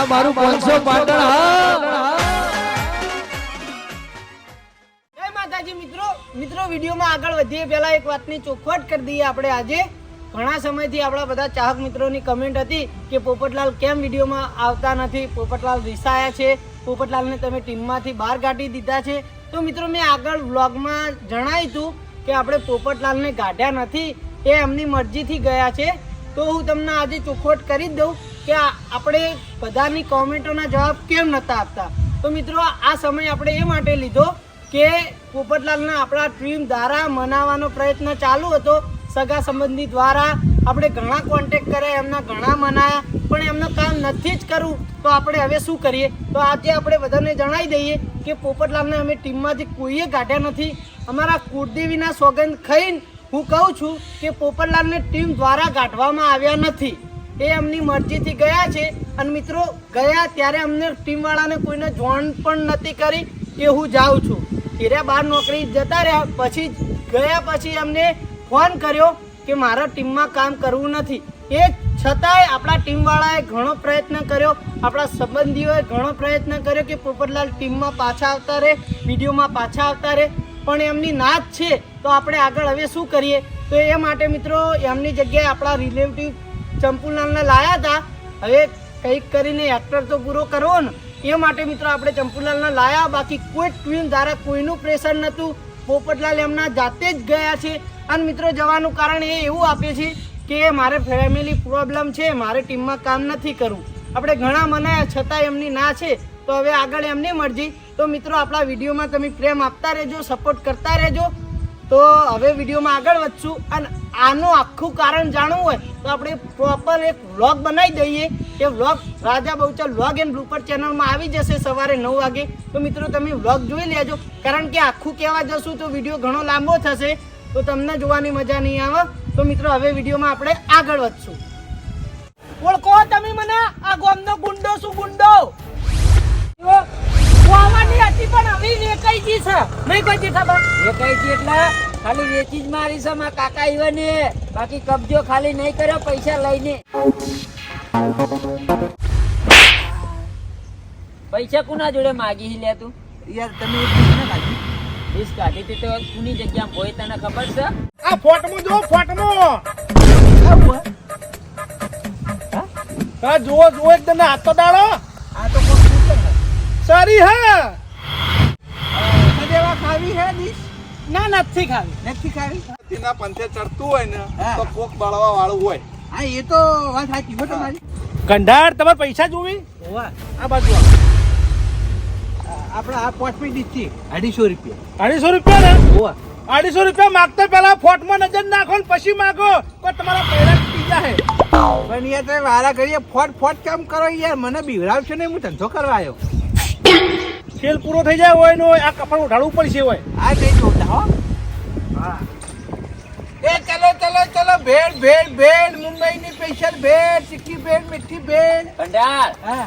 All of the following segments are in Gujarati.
આ મારું પાંચસો પાટણ હા. મિત્રો. વિડીયોમાં આગળ વધીએ. પહેલા એક વાતની ચોખવટ કરી દઈએ આપણે આજે. ઘણા સમયથી આપણા બધા ચાહક મિત્રોની કમેન્ટ હતી કે પોપટલાલ કેમ વિડીયોમાં આવતા નથી? પોપટલાલ રિસાયા છે. પોપટલાલને તમે ટીમમાંથી બહાર કાઢી દીધા છે. તો મિત્રો, મેં આગળ વ્લોગમાં જણાવ્યું હતું કે આપણે પોપટલાલને કાઢ્યા નથી. એ એમની મરજીથી ગયા છે. તો હું તમને આજે ચોખવટ કરી જ દઉં. કે આપણે બધાની કોમેન્ટોના જવાબ કેમ નતા આપતા? તો મિત્રો, આ સમય આપણે એ માટે લીધો કે પોપટલાલના આપણા ટીમ દ્વારા મનાવવાનો પ્રયત્ન ચાલુ હતો. સગા સંબંધી દ્વારા આપણે ઘણા કોન્ટેક્ટ કર્યા, એમના ઘણા મનાયા, પણ એમનું કામ નથી જ કરવું તો આપણે હવે શું કરીએ? તો આજે આપણે બધાને જણાવી દઈએ કે પોપટલાલને અમે ટીમમાંથી કોઈએ કાઢ્યા નથી. અમારા કુળદેવીના સોગંદ ખાઈને હું કહું છું કે પોપટલાલને ટીમ દ્વારા કાઢવામાં આવ્યા નથી. એ એમની મરજીથી ગયા છે. અને મિત્રો, ગયા ત્યારે અમને ટીમવાળાને કોઈને જોણ પણ નથી કરી કે હું જાઉં છું. એર્યા બહાર નોકરી જતા રહ્યા, પછી ગયા પછી અમને ફોન કર્યો કે મારા ટીમમાં કામ કરવું નથી. એ છતાંય આપણા ટીમવાળાએ ઘણો પ્રયત્ન કર્યો. આપણા સંબંધીઓએ ઘણો પ્રયત્ન કર્યો કે પોપટલાલ ટીમમાં પાછા આવતા રહે, વિડીયોમાં પાછા આવતા રહે. પણ એમની ના જ છે, તો આપણે આગળ હવે શું કરીએ? તો એ માટે મિત્રો, એમની જગ્યાએ આપણા રિલેટિવ ચંપુલાલને લાયા હતા. હવે કંઈક કરીને એક્ટર તો પૂરો કરવો ને. એ માટે મિત્રો આપણે ચંપુલાલને લાયા. બાકી કોઈ ટ્વીન દ્વારા કોઈનું પ્રેશર નહોતું. પોપટલાલ એમના જાતે જ ગયા છે. અને મિત્રો જવાનું કારણ એ એવું આપે છે કે મારે ફેમિલી પ્રોબ્લેમ છે. મારે ટીમમાં કામ નથી કરવું. આપણે ઘણા મનાયા છતાં એમની ના છે. તો હવે આગળ એમની મરજી. તો મિત્રો આપણા વિડીયોમાં તમે પ્રેમ આપતા રહેજો સપોર્ટ કરતા રહેજો. તો હવે વિડીયોમાં આગળ વધશું અને આનું આખું કારણ જાણવું હોય તો આપણે પ્રોપર એક વ્લોગ બનાવી દઈએ. એ vlog Raja Bahuchar vlog and blooper ચેનલમાં આવી જશે સવારે નવ વાગે. તો મિત્રો તમે વ્લોગ જોઈ લેજો. કારણ કે આખું કહેવા જશું તો વીડિયો ઘણો લાંબો થશે. તો તમને જોવાની મજા નહીં આવે. તો મિત્રો હવે વિડીયોમાં આપણે આગળ વધશું. ઓળખો તમે મને? આ ગોમનો ગુંડો શું ગુંડો? વાવાની હતી પણ હવે વેચાઈ ગઈ છે. નહીં કોઈ જી ખબર? વેચાઈ છે એટલે ખાલી વેચી જ મારી છે મારા કાકા ઈવન. ને બાકી કબજો ખાલી નહીં કર્યો પૈસા લઈને. પૈસા કુના જોડે માગી લે તું? યાર તમે એક દિવસ ના કાઢી. હતી તો કુની જગ્યા હોય તને ખબર છે? આ ફોટમાં જો ફોટમાં. હા જુઓ જુઓ એકદમ હાથ તો દાડો આ તો પૂછે. સારી હે. સદેવા ખાવી હે ડીશ? ના નથી ખાવી. નથી ખાવી? તેના પંથે ચડતું હોય ને. તો કોક બાળવા વાળું હોય. હા એ તો વાત સાચી હો તમારી. કંઢાર તમારે પૈસા જોવી? હોવા. આ બાજુ આપણે આ પોચમી દીધી અઢીસો રૂપિયા. અઢીસો રૂપિયા ને? હોવા. અઢીસો રૂપિયા માગતા પેલા ફોટમાં નજર નાખો ને પછી માગો. તો તમારા પૈડા પીજા હે. પણ યાર તમે વારા ઘડીએ ફોટ ફોટ કામ કરો યાર? મને બીવડાવશો ને હું ધંધો કરવા આવ્યો. ખેલ પૂરો થઈ જાય હોય ને આ કપડ ઉઠાડવું પડશે હોય. આ નહીં જોતા હો હા. એ ચલો ચલો ચલો ભેળ ભેળ ભેળ મુંબઈની સ્પેશિયલ ભેળ ચીકી ભેળ મીઠી ભેળ. ભંડાર હા.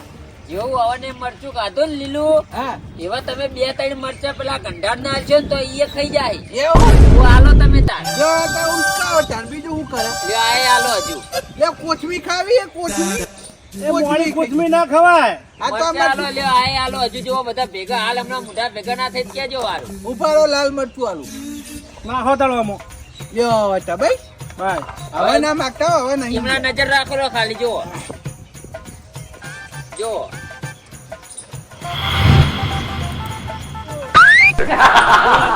જેવું આવને મરચું કાધો ને લીલું. હા. એવા તમે બે ત્રણ મરચા પેલા ગંઢાર ના આલશો ને તો એ ખાઈ જાય. એવું? હું હાલો તમે તાર. જો તો ઉચકાવો તાર. બીજું હું કરે? લ્યો આ હાલો હજુ. લે કોથમી ખાવી એ કોથમી. એ મોડી કોથમી ના ખવાય. આ તો મરચાં હાલો અમાર લ્યો હજુ જો બધા ભેગા હાલ હમણાં મોઢા ભેગા ના થઈ ક્યાં જો ઉપાડો લાલ મરચું આલું. ના હો યો તા ભાઈ. ભાઈ. હવે ના માગતા હવે નહીં. એમના નજર રાખો લો ખાલી જો જો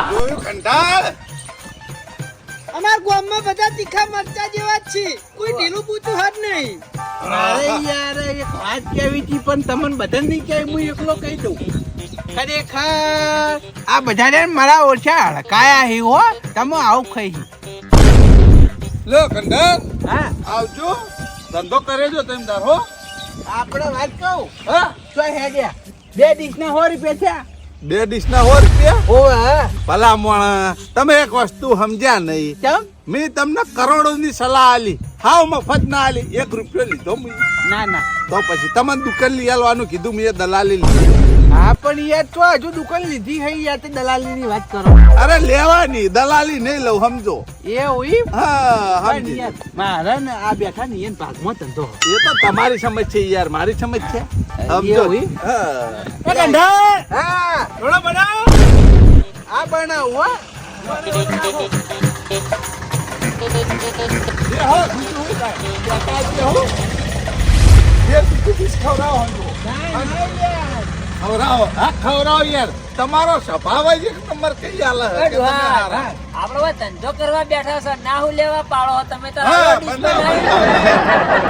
જોયું કંઢાર અમાર ગામમાં બધા તીખા મરચા જેવા જ છે. કોઈ ઢીલું પૂછું હાથ નહીં. અરે યાર એક વાત કેવી હતી? પણ તમને બધા નહીં કહે હું એકલો કહી દઉં. ખરેખર આ બધાને મારા ઓછા હડકાયા હે હો. તમે આવું ખાઈ લો કંઢાર હા. આવજો. ધંધો કરે જો તેમ તાર હો. આપણે વાત કહું? હા. તો હેડ્યા. બે ડીશ ના સો રૂપિયા થયા. બે ડીશ ના સો રૂપિયા? ભલામણ તમે એક વસ્તુ સમજ્યા નહીં. કેમ? મેં તમને કરોડોની સલાહ આલી હાવ મફત ના આલી એક રૂપિયો લીધો મેં. ના ના. તો પછી તમને દુકાન લઈ આલવાનું કીધું મેં દલાલી લીધી. હા પણ યાર તો હજુ દુકાન લીધી હૈ યાર તે દલાલી ની વાત કરો. અરે લેવાની દલાલી નહીં લઉં સમજો. એ હોય હા સમજી યાર મારા ને આ બેઠા ને એને ભાગમાં ધંધો. એ તો તમારી સમજ છે યાર મારી સમજ છે. સમજો? હા. એ ગંઢા હા. થોડો બનાવો. આ બનાવ હો. ખવડાવો હા ખવડાવો. યાર. તમારો સ્વભાવ જ એક નંબર કઈ હે હારા. આપડે હવે ધંધો કરવા બેઠા છો ના હું લેવા પાડો? તમે તો હા.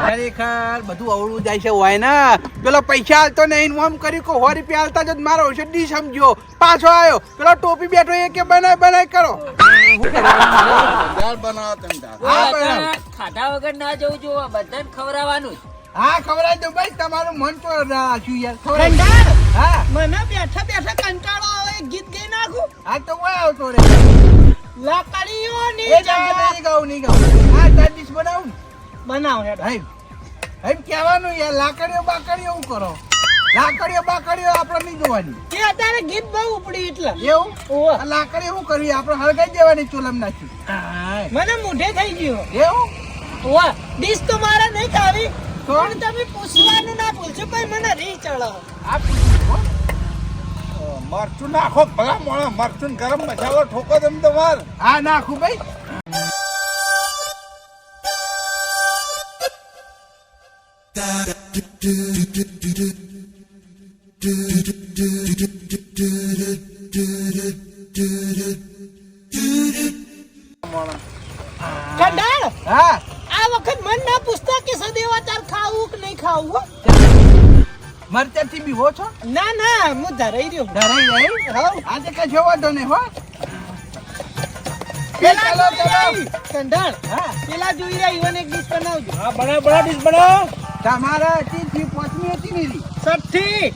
ખરેખર બધું અવળું જાય છે હોય ને? પેલો પૈસા હાલતો નહીં ને આમ કર્યું કે સો રૂપિયા હાલતા જ મારો ઔષધિ સમજ્યો. પાછો આવ્યો પેલો ટોપી બેઠો એ કે બનાય બનાય કરો. હા, ખાધા વગર ના જવું જોવા બધાને ખવડાવવાનું જ. હા ખવડાવી દો ભાઈ તમારું મન તો રાખ્યું યાર. ખવડાવી. હા. મને બેઠા બેઠા કંટાળો આવે ગીત ગાઈ નાખું? હા તો કોઈ આવતો રે. લાકડીઓની એ જાગે નહીં ગાવું નહીં ગાવું હા ચાર ડીશ બનાવું? બનાવ હેડ. ભાઈ ભાઈ કહેવાનું યાર લાકડીઓ બાકડીઓ એવું કરો? લાકડીઓ બાકડીઓ આપણે નહીં જોવાની. એ અત્યારે ગીત બહુ ઉપડી એટલે. એવું. આ લાકડી શું કરવી આપણે હળગાઈ દેવાની ચૂલમ નાખી. હા મને મોઢે થઈ ગયો. એવું? ઓવા ડીશ તો મારે નહીં ખાવી. તો? પણ તમે પૂછવાનું ના પૂછો ભાઈ મને રી ચડો આ. મરચું નાખો ભલા મોણા મરચું ગરમ મસાલો ઠોકો તમે તમાર હા નાખું ભાઈ કંડાળ હા આ વખત મન ના પૂછતા કે સદેવા તાર ખાવું કે નહીં ખાવું હો? મરચાથી બીવો છો? ના ના હું ધરાઈ રહ્યો. ધરાઈ રહ્યો હા આજે કઈ જોવા દો નહીં હો? પેલા જોઈ ચાલો. રહી. હા. પેલા જોઈ રહ્યા ઈવન એક ડીશ બનાવજો. હા બનાવ બનાવ ડીશ બનાવ. તમારા હતી પાંચમી હતી નીરી સઠ્ઠી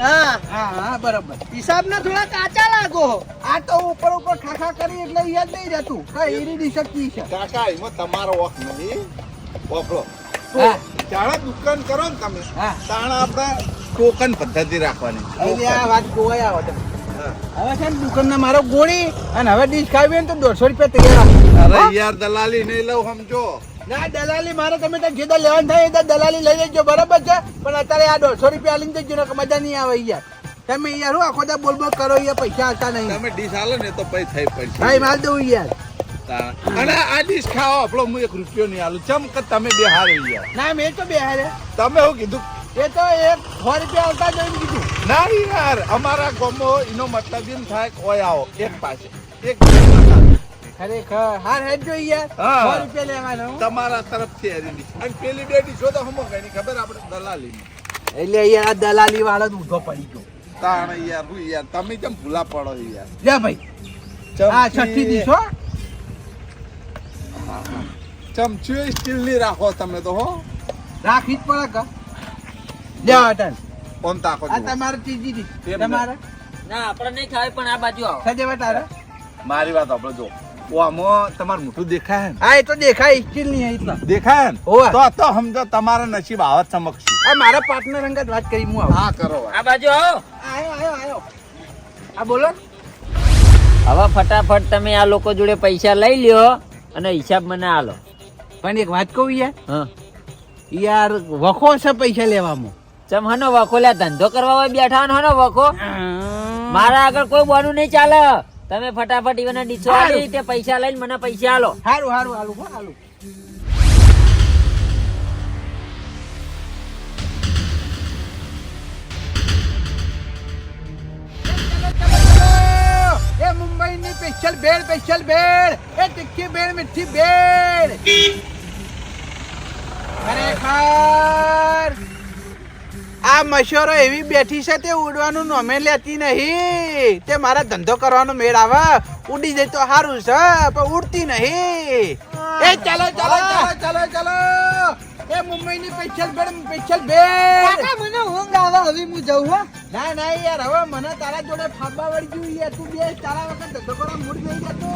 હા. હા હા બરાબર. હિસાબના થોડા કાચા લાગો. આ તો ઉપર ઉપર ખાખા કરી એટલે યાદ નહીં રહેતું. કઈ એરી ડીશ છે. કાકા એમાં તમારો વખ નહીં. હા. જાણે દુકાન કરો ને તમે. હા. તાણે આપણે ટોકન પદ્ધતિ રાખવાની. આ વાત ગોવાય આવો તમે હવે છે ને દુકાનના મારો ગોળી અને હવે ડીશ ખાવી તો દોઢસો રૂપિયા તૈયાર. અરે યાર દલાલી નહીં લઉં સમજો. ના દલાલી મારે તમે ત્યાં જે દા લેવાનું થાય એ દલાલી લઈ લેજો બરાબર છે? પણ અત્યારે આ દોઢસો રૂપિયા લઈને જજો ને મજા નહીં આવે યાર. તમે યાર હું આખો દા બોલ બોલ કરો યાર પૈસા આવતા નહીં. તમે ડીશ આલો ને તો પૈસા થઈ પડશે ભાઈ માલ દઉં યાર. અને આ ડીશ ખાઓ આપણો હું એક રૂપિયો નહીં આલું. ચમ કે તમે બે હારે યાર. ના મેં તો બે હારે તમે હું કીધું? એ તો એક સો રૂપિયા આવતા જોઈને કીધું. ના યાર અમારા ગમો એનો મતલબ એમ થાય કોઈ આવો એક પાસે એક ખરેખર હાર હેડ જો યાર રૂપિયા લેવાનો તમારા તરફથી હારી અને પેલી બે ડીશો તો હમો કઈ ખબર આપણે દલાલી એટલે યાર આ દલાલી વાળો ઊંધો પડી ગયો. તાણે યાર હું યાર તમે કેમ ભૂલા પડો યાર? લે ભાઈ. આ છઠ્ઠી દીશો ચમચી સ્ટીલની રાખો તમે તો હો. રાખી જ પડે કા? લે અટન કોણ તાકો આ. તમારે ત્રીજી ડીશ તમારે? ના આપણે નહીં ખાવી પણ આ બાજુ આવો. સજેવા તારે મારી વાત આપણે જો. આમાં તમારું મોટું દેખાય હા એ તો દેખાય સ્ટીલ નહીં એટલા દેખાય ને તો તો સમજો તમારા નસીબ આવત સમક્ષ આ મારા પાર્ટનર અંગત વાત કરી હું હા કરો આ બાજુ આવો. આયો આયો આયો. આ બોલો. હવે ફટાફટ તમે આ લોકો જોડે પૈસા લઈ લ્યો અને હિસાબ મને આલો. પણ એક વાત કહું યાર. હા. યાર વખો છે પૈસા લેવામાં. ચમ હનો વખો? લ્યા ધંધો કરવા બેઠા હનો વખો? મારા આગળ કોઈ બોનું નહીં ચાલે. તમે ફટાફટ ઈવન ડીછો આવી તે પૈસા લઈને મને પૈસા આલો. હારું હારું હાલું હો એ મુંબઈની સ્પેશિયલ ભેળ સ્પેશિયલ ભેળ એ તીખી ભેળ મીઠી ભેળ ખરેખર આ મશોરો એવી બેઠી છે તે ઉડવાનું નોમે લેતી નહીં. તે મારા ધંધો કરવાનો મેળ આવે. ઉડી જાય તો સારું છે, પણ ઉડતી નહીં. એ ચાલો ચાલો ચાલો ચાલો ચાલો. એ મુંબઈની પેશલ બેડ પેશલ બેડ કાકા મને ઊંઘ આવે હવે હું જઉં હો. ના ના યાર હવે મને તારા જોડે ફાબા વળી ગયું યાર. તું બે તારા વખત ધંધો કરવા મૂડ નહીં જતો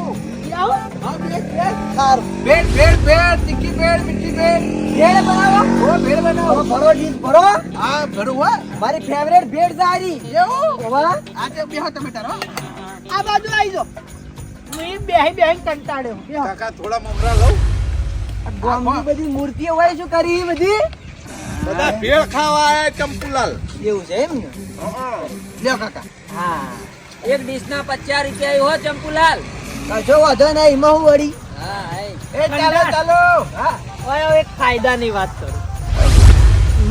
આવું. હા બે બે સારું. બેડ બેડ બેડ તીખી બેડ મીઠી બેડ ભેળ બનાવો. ઓ બેડ બનાવો. ભરો ડીશ ભરો. હા ભરું હો. મારી ફેવરેટ ભેળ સારી એવું? વાહ આજે બેહો તમે તારો આ બાજુ આવી જાઓ. હું બેહી બેહી કંટાળ્યો. કાકા થોડા મમરા લઉં. ગામની બધી મૂર્તિઓ હોય શું કરી બધી? બધા ભેળ ખાવા આયા ચંપુલાલ. એવું છે એમ ને? લ્યો કાકા. હા. એક ડીશ ના પચાસ રૂપિયા હો ચંપુલાલ. કશો વધો નહીં એમાં હું વળી? હા એ. ચાલો ચાલો. હા. એક ફાયદાની વાત કરું.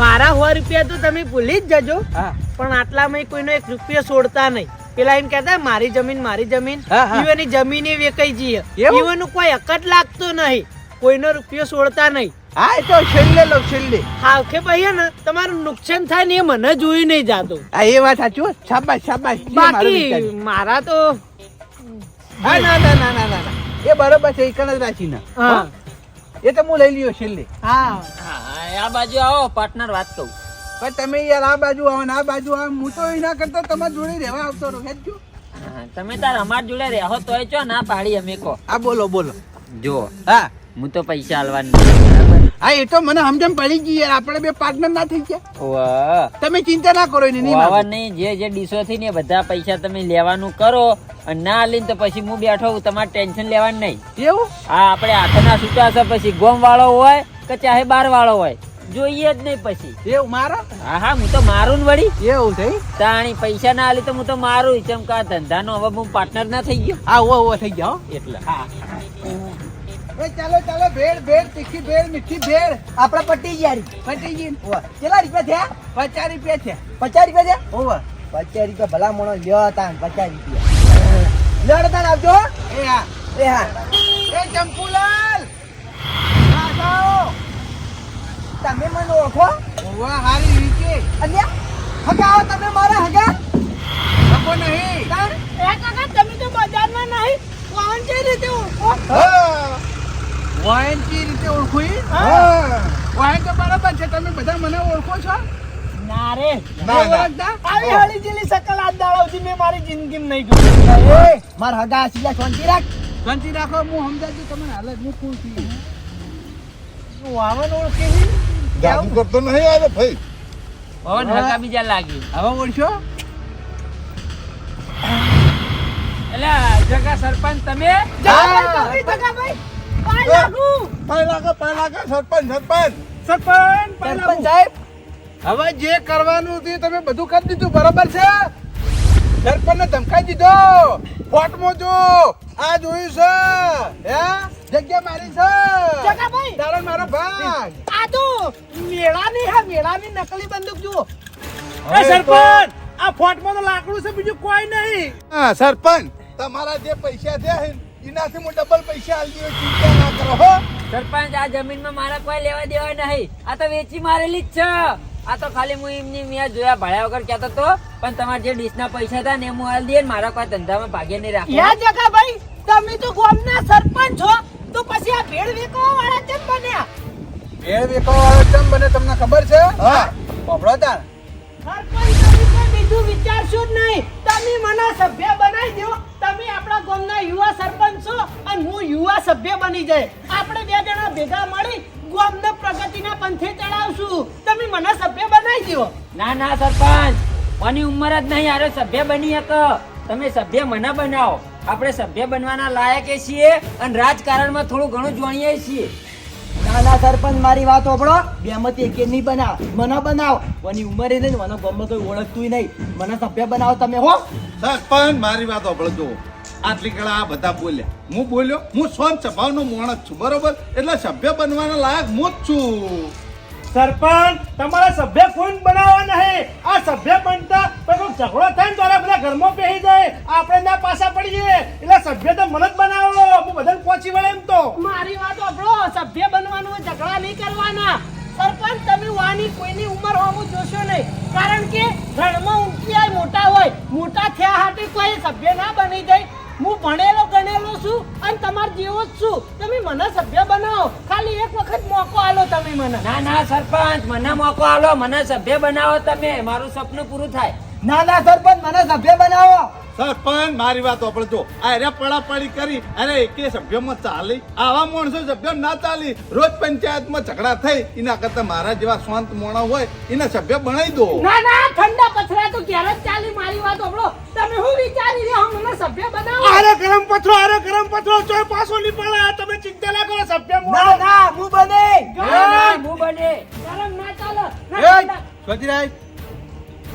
મારા સો રૂપિયા તો તમે ભૂલી જ જજો. હા. પણ આટલામાં કોઈનો એક રૂપિયો છોડતા નહીં. પેલા એમ કેતા મારી જમીન મારી જમીન. જમીન એ ઈવોની જમીન વેકાઈ જઈએ. એવું? ઈવોનું કોઈ હક જ લાગતો નહીં. કોઈનો રૂપિયો છોડતા નહીં. હા એ તો છેલ્લે લો છેલ્લે. હાવખે ભાઈ ને તમારું નુકસાન થાય ને એ મને જોઈ નહીં જાતો. આ એ વાત સાચું હો. શાબાશ શાબાશ. બાકી મારા તો હા ના ના ના ના ના. એ બરોબર છે એકણ જ રાખી ના હા. એ તો હું લઈ લ્યો છેલ્લે. હા. હા, આ બાજુ આવો પાર્ટનર વાત કહું પણ તમે યાર આ બાજુ આવો ને આ બાજુ આવો હું તો એના કરતા તમારા જોડે રહેવા આવતો રહો. હેડજો તમે તાર અમાર જોડે રહેવો તોય ચો ના પાડી અમે કો. આ બોલો બોલો. જો હા. હું તો પૈસા આલવાની. હા એ તો મને સમજણ પડી ગઈ યાર. આપણે બે પાર્ટનર ના થઈ ગયા. તમે ચિંતા ના કરો એની વાવા નહીં જે જે ડીશો થી ને બધા પૈસા તમે લેવાનું કરો. અને ના લઈને તો પછી હું બેઠો હું તમારે ટેન્શન લેવાનું નહીં. એવું? હા આપણે આખના છૂટા છે પછી ગોમ વાળો હોય કે ચાહે બાર વાળો હોય. જોઈએ જ નહીં પછી. એવું મારા? હા હા હું તો મારું ને વળી. એવું થઈ તાણી પૈસા ના આલી તો હું તો મારું ચમકા ધંધાનો હવે હું પાર્ટનર ના થઈ ગયો. હા ઓ ઓ થઈ ગયો હો. એટલે. હા. એ ચાલો ચાલો ભેળ ભેળ તીખી ભેળ મીઠી ભેળ. આપડે પટી ગયા પટી ગઈ કેટલા રૂપિયા થયા? પચાસ રૂપિયા છે પચાસ રૂપિયા છે ઓવર પચાસ રૂપિયા ભલા મોણો લ્યો તા પચાસ રૂપિયા. લડ તાન આવજો. એ હા. એ હા. એ ચંપુલાલ! તમે મને ઓળખો? ઓવા હારી રીતે અલ્યા હગા આવો તમે મારા હગા. લોકો નહીં. એ કાકા તમે તો બજારમાં નહીં. કોણ છે રીતે ઓળખો? વાયન की રીતે ઓળખું? હા. વાયન તો બરાબર છે તમે બધા મને ઓળખો છો? ના રે. ના, ના. ઓળખતા? આવી હળી જેલી શકલ આજ મેં મારી જિંદગીમાં નહીં જોઈ એ માર હગા શાંતિ રાખ. શાંતિ રાખો હું સમજાતું તમને હાલ જ હું છું. તું વાવન ઓળખે છે જાદુ કરતો નહીં આવે ભાઈ. પવન હગા બીજા લાગી. હવે ઓળશો? એટલે જગા સરપંચ તમે? ભાઈ જગા ભાઈ. પહેલા કે પહેલા કે સરપંચ સરપંચ. સરપંચ સરપંચ સાહેબ હવે જે કરવાનું હતું તમે બધું કરી દીધું બરાબર છે? સરપંચ ને ધમકાઈ દીધો. ફોટમો જો આ જોયું છે. હે? જગ્યા મારી છે. જગા ભાઈ. તારો મારો ભાગ આ તો મેળાની હા મેળાની નકલી બંદૂક જુઓ. એ સરપંચ, આ ફોટમાં તો લાકડું છે બીજું કોઈ નહીં. હા સરપંચ તમારા જે પૈસા છે એનાથી હું ડબલ પૈસા આલજી હોય ચિંતા ના કરો હો. સરપંચ આ જમીનમાં મારા કોઈ લેવા દેવા નહીં. આ તો વેચી મારેલી જ છે. આ તો ખાલી હું એમની મેં જોયા ભાડ્યા વગર કહેતો તો પણ તમારા જે ડીશના પૈસા હતા ને એ હું હાલ દઈએ મારા કોઈ ધંધામાં ભાગે નહીં રાખે. યા જગા ભાઈ તમે તો ગામના સરપંચ છો તો પછી આ ભેળ વેકવા વાળા કેમ બન્યા? ભેળ વેકવા વાળા કેમ બને તમને ખબર છે? હા. પોપડો તાર. સરપંચ બીજું વિચારશો જ નહીં. તમે મને સભ્ય બનાવી દો. તમે આપણા ગામના યુવા સરપંચ છો અને હું યુવા સભ્ય બની જાય. આપણે બે જણા ભેગા મળી ગામને પ્રગતિના પંથે ચડાવશું. તમે મને સભ્ય બનાવી દો. ના ના, સરપંચ. કોની ઉંમર જ નહીં. આરે સભ્ય બની એક. તમે સભ્ય મને બનાવો. આપણે સભ્ય બનવાના લાયક છીએ અને રાજકારણમાં થોડું ઘણું જોણીએ છીએ. ના ના સરપંચ મારી વાત ઓપડો બેમાંથી એક નહીં બનાવ. મને બનાવ. કોની ઉંમરે નહીં મને ગમે કોઈ ઓળખતું નહીં. મને સભ્ય બનાવો તમે, હો. સરપંચ, મારી વાત સાંભળજો આટલી કળા આ બધા બોલ્યા. હું બોલ્યો, હું સ્વયં સ્વભાવનો માણસ છું, બરોબર? એટલે સભ્ય બનવાના લાયક હું જ છું. સરપંચ, તમારા સભ્ય કોઈ બનાવવા નહીં. આ સભ્ય બનતા કોઈ ઝઘડો થાય ને તો આ બધા ઘરમાં બેસી જાય. આપણે ના પાછા પડી જઈએ એટલે સભ્ય તો મને જ બનાવો. હું બધાને પહોંચી વળે એમ તો. મારી વાત આપણો સભ્ય બનવાનું ઝઘડા નહીં કરવાના. સરપંચ, તમે વાની કોઈની ઉંમર હોવું જોશો નહીં. કારણ કે ઘરમાં ઊંચી મોટા હોય. મોટા થયા હાટે કોઈ સભ્ય ના બની જાય. હું ભણેલો ગણેલો છું અને તમાર જેવો જ છું. તમે મને સભ્ય બનાવો. ખાલી એક વખત મોકો આલો તમે મને. ના ના સરપંચ મને મોકો આલો. મને સભ્ય બનાવો તમે. મારું સપનું પૂરું થાય. ના ના સરપંચ મને સભ્ય બનાવો. સરપંચ મારી વાત આ અરે પડાપડી કરી અરે એકે સભ્યમાં ચાલી. આવા માણસો સભ્ય ના ચાલી. રોજ પંચાયતમાં ઝઘડા થઈ. એના કરતા મારા જેવા શાંત મોણા હોય એને સભ્ય બનાવી દો. ના ના ઠંડા પથરા તો ક્યારે ચાલી મારી વાત સાંભળો તમે હું વિચારી રહ્યા? હો? મને સભ્ય બનાવો? અરે ગરમ પથરો અરે ગરમ પથરો. ચોય પાછો નહીં પડે તમે ચિંતા ના કરો સભ્ય ના ના હું બને. હું બને. ગરમ ના ચાલે. એ ઠંડા.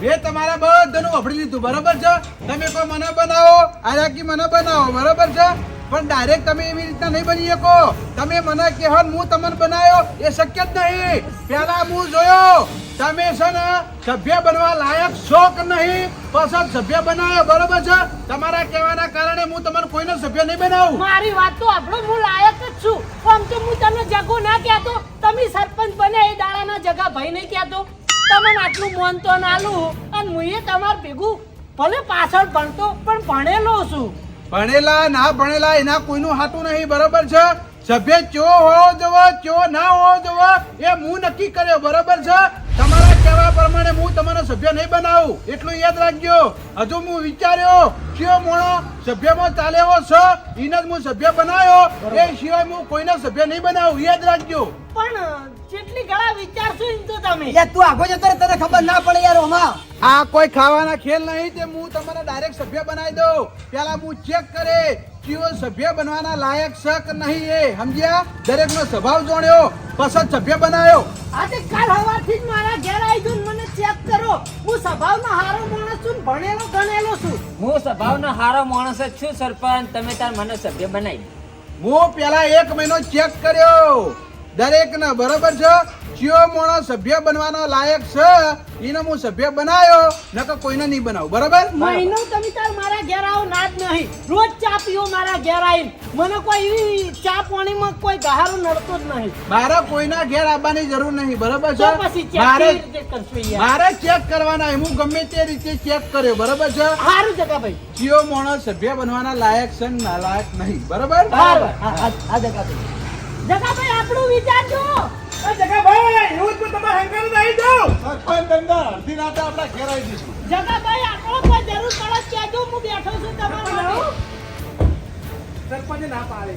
મેં તમારા બધાનું વફડી લીધું. બરાબર છે? તમે કોઈ મને બનાવો, આરાકી મને બનાવો, બરાબર છે? પણ ડાયરેક્ટ તમે એવી રીતના નહીં બની શકો. તમે મને કહેવા હું તમને બનાવ્યો એ શક્ય જ નહીં. પહેલા હું જોયો, તમે છે ને સભ્ય બનવા લાયક કે નહીં. પછી સભ્ય બનાવ્યો, બરાબર છે? તમારા કહેવાના કારણે હું તમને કોઈને સભ્ય નહીં બનાવું. મારી વાત તો આપણો હું લાયક જ છું. આમ તો હું તમને જગો ના કહેતો. તમે સરપંચ બને એ દાડાના જગા ભાઈ નહીં કહેતો. તમને આટલું મન તો ના આલું અને હું તમાર ભેગું ભલે પાછળ ભણતો પણ ભણેલો છું. ભણેલા ના ભણેલા એના કોઈનું હાટું નહીં બરોબર છે? સભ્ય ચો હોવો જોવો ચો ના હોવો જોવો એ હું નક્કી કર્યો બરાબર છે? તમારા કહેવા પ્રમાણે હું તમારો સભ્ય નહીં બનાવું એટલું યાદ રાખજો. હજુ હું વિચાર્યો કયો મોણો સભ્યમાં ચાલેવો છે એને જ હું સભ્ય બનાવ્યો એ સિવાય હું કોઈના સભ્ય નહીં બનાવું યાદ રાખજો. પણ જેટલી ઘણા વિચારશો તો તમે. તું આગો જતો તને ખબર ના પડે યાર ઓમાં. આ કોઈ ખાવાના ખેલ નહીં તે હું તમને ડાયરેક્ટ સભ્ય બનાવી દઉં. પેલા હું ચેક કરે કયો સભ્ય બનવાના લાયક શક નહીં એ. સમજ્યા? દરેકનો સ્વભાવ જોણ્યો પસંદ સભ્ય બનાવ્યો આજે કાલ હવારથી જ મારા ઘેર આવી ગયો ને મને ચેક કરો. હું સ્વભાવનો હારો માણસ છું ભણેલો ગણેલો છું. હું સ્વભાવનો હારો માણસ જ છું સરપંચ. તમે તાર મને સભ્ય બનાવી હું પેલા એક મહિનો ચેક કર્યો. દરેકને બરોબર છે કયો મોણો સભ્ય બનવાનો લાયક છે એને હું સભ્ય બનાવ્યો નકર કોઈને નહીં બનાવું બરોબર મહિનો તમે તાર મારા ઘેર આવો ના જ નહીં રોજ ચા પીઓ મારા ઘેર આવીને મને કોઈ એવી ચા પાણીમાં કોઈ ગહારો નડતો જ નહીં મારે કોઈના ઘેર આવવાની જરૂર નહીં બરોબર છે પછી ચેક મારે ચેક કરવાના હું ગમે તે રીતે ચેક કર્યો બરોબર છે સારું જગા ભાઈ કયો મોણો સભ્ય બનવાના લાયક છે ને નાલાયક નહીં બરોબર બરાબર આ જગા ભાઈ જગા આપણું વિચારજો એ જગા ભાઈ એવું જ હું તમારા હંગારે જ આવી જાઉં. સરપંચ ધંધા અડધી રાતે આપણા ઘેર આવી જઈશું. જગા આપણો કોઈ જરૂર પડે કહેજો હું બેઠો છું તમારા માટે. ના પાડે.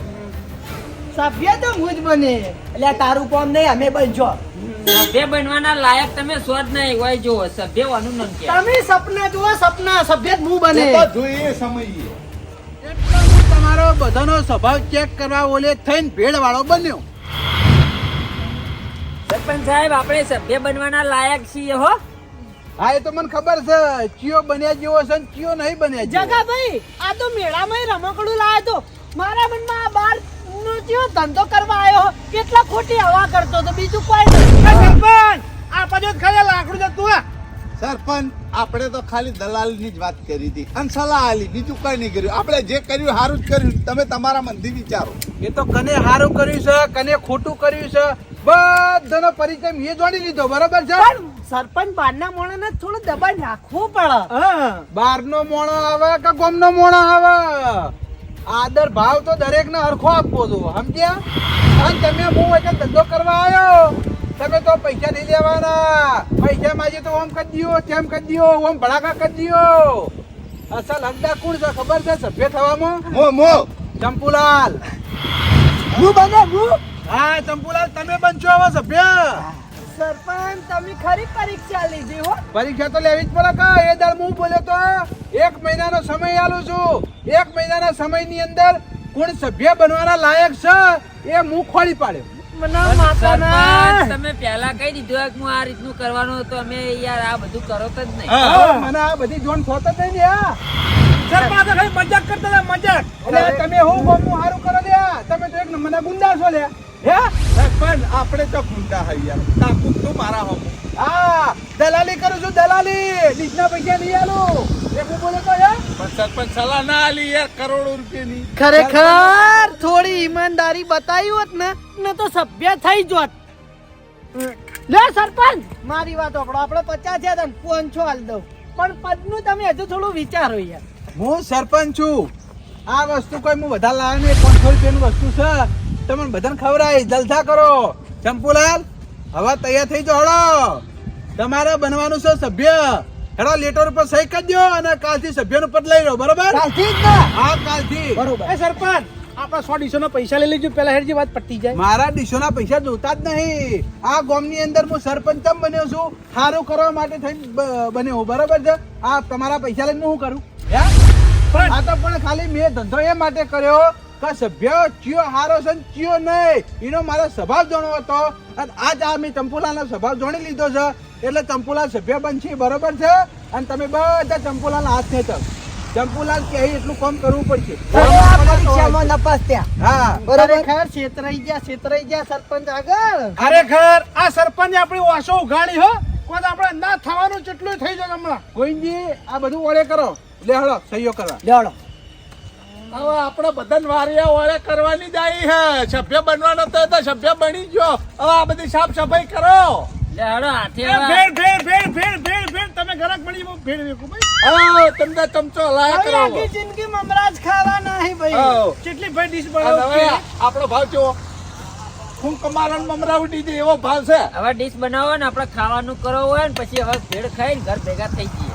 સભ્ય તો હું જ બને. એટલે તારું કોમ નહીં અમે બનજો સભ્ય બનવાના લાયક તમે સ્વ જ નહીં હોય જો સભ્ય વાનું નામ તમે સપના જુઓ સપના સભ્ય જ હું બને. એ તો જોઈએ સમજીએ. હું તમારો બધાનો સ્વભાવ ચેક કરવા ઓલે થઈને ભેળવાળો બન્યો. સરપંચ સાહેબ આપણે સભ્ય બનવાના લાયક છીએ હો. હા એ તો મને ખબર છે. ચિયો બન્યા જેવો છે ને ચિયો નહીં બન્યા. જગા ભાઈ આ તો મેળામાં રમકડું લાવ્યો તો મારા મનમાં આ બાર ચિયો ધંધો કરવા આવ્યો કેટલા ખોટી હવા કરતો તો બીજું કોઈ સરપંચ આ પછી જ ખાલી લાકડું જતું હે સરપંચ આપણે તો ખાલી દલાલની જ વાત કરી હતી. અને સલાહ આલી બીજું કઈ નહીં કર્યું. આપણે જે કર્યું સારું જ કર્યું. તમે તમારા મનથી વિચારો. એ તો કને સારું કર્યું છે કને ખોટું કર્યું છે બધાનો પરિચય મેં જોડી લીધો બરાબર છે? સરપંચ બહારના મોણાને થોડું દબાણ રાખવું પડે. બહારનો મોણો આવે કે ગોમનો મોણો આવે? આદર ભાવ તો દરેકને હરખો આપવો જો સમજ્યા? અને તમે હું એટલે ધંધો કરવા આવ્યો. તમે તો પૈસા નહીં લેવાના. પૈસા માજે તો ઓમ કરી દો તેમ કરી દો ઓમ ભડાકા કરી દ્યો. અસલ હકદાર કોણ છે ખબર છે સભ્ય થવામાં? મો મો. ચંપુલાલ. હું બને હું? હા ચંપુલાલ તમે બનશો હવે સભ્ય. સરપંચ તમે ખરી પરીક્ષા લીધી હો. પરીક્ષા તો લેવી જ પડે કે એ દર હું બોલ્યો તો એક મહિનાનો સમય આલું છું. એક મહિનાના સમયની અંદર કોણ સભ્ય બનવાના લાયક છે એ હું ખોલી પાડ્યો. સરપંચ તમે પહેલા કહી દીધું કે હું આ રીતનું કરવાનું તો અમે યાર આ બધું કરો જ નહીં. હવે મને આ બધી જોન થતો જ નહીં લ્યા. સરપંચ ખાલી મજાક કરતા હતા મજાક. એટલે તમે હું ગમું સારું કરો લ્યા. તમે તો એક નંબરના ગુંડા છો લે હે સરપંચ આપણે તો ગુંડા યાર. તું મારા હમ હા. દલાલી કરું છું દલાલી. લીજના પૈસા નહીં આલું. ખરેખર? થોડી ઈમાનદારી બતાવી હોત ને ને તો સભ્ય થઈ જોત. લે સરપંચ! મારી વાત આપણો આપણે પચાસ છે તમે પાંચસો હાલ દઉં. પણ પદનું તમે હજુ થોડું વિચારો યાર. હું સરપંચ છું. આ વસ્તુ કોઈ હું બધા લાવે નહીં. પાંચસો રૂપિયાનું વસ્તુ છે. તમને બધાને ખવડાય જલસા કરો. ચંપુલાલ હવે તૈયાર થઈ જાઓ હળો. તમારે બનવાનું છે સભ્ય. હેડો લેટર ઉપર સહી કરી દો અને કાલથી સભ્યનું પદ લઈ લો બરોબર? કાલથી જ ને? હા કાલથી. બરોબર. એ સરપંચ આપણા સો ડીસો ના પૈસા લઈ લેજો પેલા હેડજી વાત પતી જાય. મારા ડીશોના પૈસા જોતા જ નહીં. આ ગામની અંદર હું સરપંચ બન્યો છું? સારું કરવા માટે થઈ બન્યો બરોબર છે? આ તમારા પૈસા લઈને હું શું કરું? હે? પણ- આ તો પણ ખાલી મેં ધંધો એ માટે કર્યો કે સભ્ય ચિયો હારો છે ને ચિયો નહીં. એનો મારો સ્વભાવ જાણવો હતો. અને આજ આ મેં ચંપુલાલનો સ્વભાવ જાણી લીધો છે. એટલે ચંપુલાલ સભ્ય બનશે બરોબર છે? અને તમે બધા ચંપુલાલ હાથ ખેંચો ચંપુલાલ કે એટલું કામ કરવું પડશે. પરીક્ષામાં નપાસ ત્યાં હા. બરોબર? ખરેખર છેતરાઈ ગયા છેતરાઈ ગયા સરપંચ આગળ. ખરેખર આ સરપંચ આપણી વાસો ઉઘાડી હો. કોઈ આપણે ના થવાનું જેટલું થઈ જાય હમણાં. ગોવિંદજી આ બધું ઓળે કરો. લેહળો સહયોગ સહીઓ કરવા લેવડો હવે આપણે બધા વારિયા વાળે કરવાની જાય હે. સભ્ય બનવાનો તો તો સભ્ય બની ગયો. હવે આ બધી સાફ સફાઈ કરો. લે હળો હાથે ભેળ ભેળ ભેળ ભેળ ભેળ તમે ગરક મળી હું ભેળ ભાઈ. હા તમને ચમચો લાયા કરો આખી જિંદગી મમરાજ જ ખાવા નહીં ભાઈ. હા. કેટલી ભાઈ ડીશ અને હવે આપણો ભાવ જો હું કમારણ મમરા ઉડી જાય એવો ભાવ છે. હવે ડીશ બનાવો ને આપણે ખાવાનું કરવું હોય ને પછી હવે ભેળ ખાઈને ઘર ભેગા થઈ જઈએ.